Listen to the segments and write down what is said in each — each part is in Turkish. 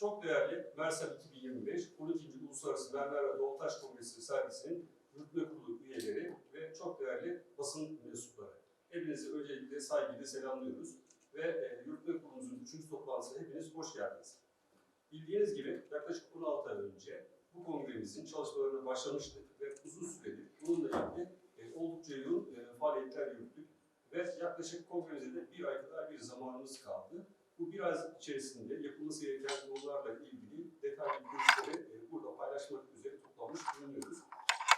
Çok değerli Mersem 2025 12. Uluslararası Mermer ve Doğaltaş Kongresi sergisinin yürütme kurulu üyeleri ve çok değerli basın mensupları. Hepinizi öncelikle saygıyla selamlıyoruz ve e, yürütme kurulumuzun 3. toplantısına hepiniz hoş geldiniz. Bildiğiniz gibi yaklaşık 16 ay önce bu kongremizin çalışmalarına başlamıştık ve uzun süredir bununla ilgili e, oldukça yoğun e, faaliyetler yürüttük ve yaklaşık kongremize de bir ay kadar bir zamanımız kaldı. Bu biraz içerisinde yapılması gereken konularla ilgili detaylı görüşleri e, burada paylaşmak üzere toplanmış bulunuyoruz.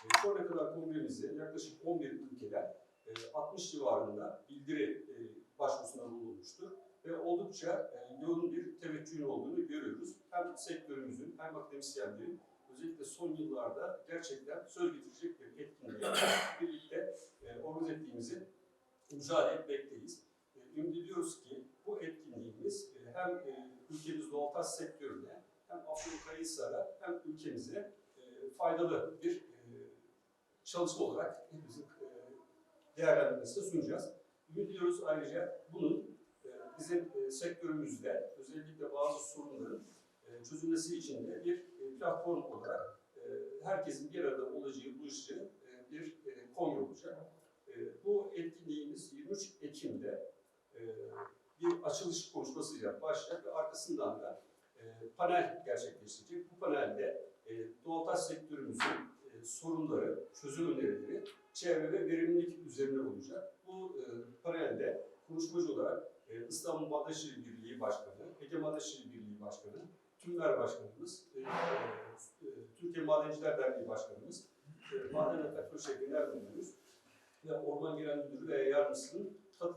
E, şu ana kadar kongremize yaklaşık 11 ülkeden e, 60 civarında bildiri e, başvurusunda bulunmuştur ve oldukça e, yoğun bir teveccühün olduğunu görüyoruz. Hem sektörümüzün hem akademisyenlerin özellikle son yıllarda gerçekten söz getirecek bir etkinliğe birlikte e, organize ettiğimizi mücadele etmekteyiz. Ümit ediyoruz ki bu etkinliğimiz e, hem e, ülkemiz doğaltaş sektörüne hem Afyonkarahisar'a hem ülkemize e, faydalı bir e, çalışma olarak hepimizin e, değerlendirmesine sunacağız. Ümit ayrıca bunun bizim sektörümüzde özellikle bazı sorunların çözülmesi için de bir platform olarak herkesin bir arada olacağı, buluşacağı e, bir e, kongre olacak. Bu etkinliğimiz 23 Ekim'de e, bir açılış konuşmasıyla başlayacak ve arkasından da e, panel gerçekleştirecek. Bu panelde e, doğaltaş sektörümüzün e, sorunları, çözüm önerileri, çevre ve verimlilik üzerine olacak. Bu panelde konuşmacı olarak İstanbul Madeşehir Birliği Başkanı, Ege Madeşehir Birliği Başkanı, Tümler Başkanımız, Türkiye Madenciler Derneği Başkanımız, Maden ve Petrol Şehri Genel Müdürümüz ve Orman Genel Müdürü ve yardımcısının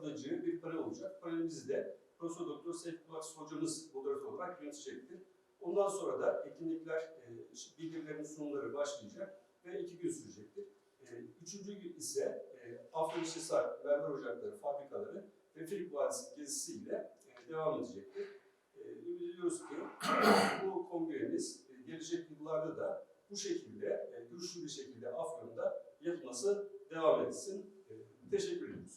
katılacağı bir panel olacak. Panelimizde Profesör Doktor Seyfi Kulaks hocamız moderatör olarak yönetecektir. Ondan sonra da etkinlikler, e, bildirilerin sunumları başlayacak ve iki gün sürecektir. E, üçüncü gün ise e, Afyonkarahisar Mermer Ocakları fabrikaları ve Filik Vadisi gezisiyle e, devam edecektir. E, ümit ediyoruz ki bu kongremiz e, gelecek yıllarda da bu şekilde, e, güçlü bir şekilde Afyon'da yapılması devam etsin. E, teşekkür ederim.